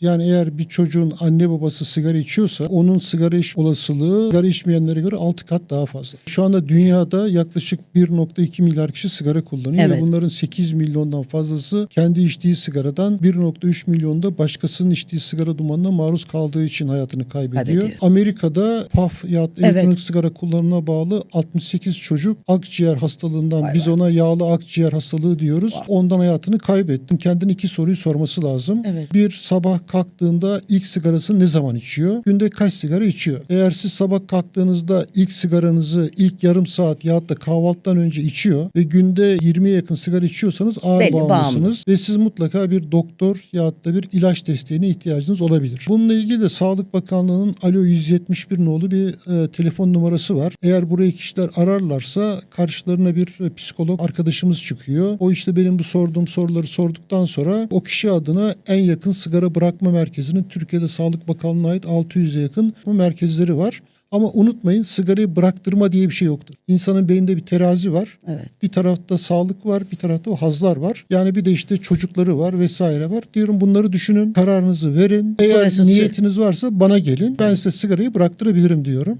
Yani eğer bir çocuğun anne babası sigara içiyorsa onun sigara iç olasılığı sigara içmeyenlere göre 6 kat daha fazla. Şu anda dünyada yaklaşık 1.2 milyar kişi sigara kullanıyor Evet. ve bunların 8 milyondan fazlası kendi içtiği sigaradan 1.3 milyonda başkasının içtiği sigara dumanına maruz kaldığı için hayatını kaybediyor. Kaybediyor. Amerika'da PAF ya da Evet. elektronik sigara kullanımına bağlı 68 çocuk akciğer hastalığından Vay biz vay. ona yağlı akciğer hastalığı diyoruz. Vay. Ondan hayatını kaybetti. Kendine iki soruyu sorması lazım. Evet. Bir sabah kalktığında ilk sigarasını ne zaman içiyor? Günde kaç sigara içiyor? Eğer siz sabah kalktığınızda ilk sigaranızı ilk yarım saat ya da kahvaltıdan önce içiyor ve günde 20'ye yakın sigara içiyorsanız ağır Belli, bağımlısınız bağımlı. ve siz mutlaka bir doktor ya da bir ilaç desteğine ihtiyacınız olabilir. Bununla ilgili de Sağlık Bakanlığı'nın Alo 171 nolu bir e, telefon numarası var. Eğer buraya kişiler ararlarsa karşılarına bir e, psikolog arkadaşımız çıkıyor. O işte benim bu sorduğum soruları sorduktan sonra o kişi adına en yakın sigara bırakma merkezinin Türkiye'de Sağlık Bakanlığı'na ait 600'e yakın bu merkezleri var. Ama unutmayın sigarayı bıraktırma diye bir şey yoktur. İnsanın beyninde bir terazi var. Evet. Bir tarafta sağlık var, bir tarafta hazlar var. Yani bir de işte çocukları var vesaire var. Diyorum bunları düşünün, kararınızı verin. Eğer Sonrası- niyetiniz varsa bana gelin. Ben size sigarayı bıraktırabilirim diyorum.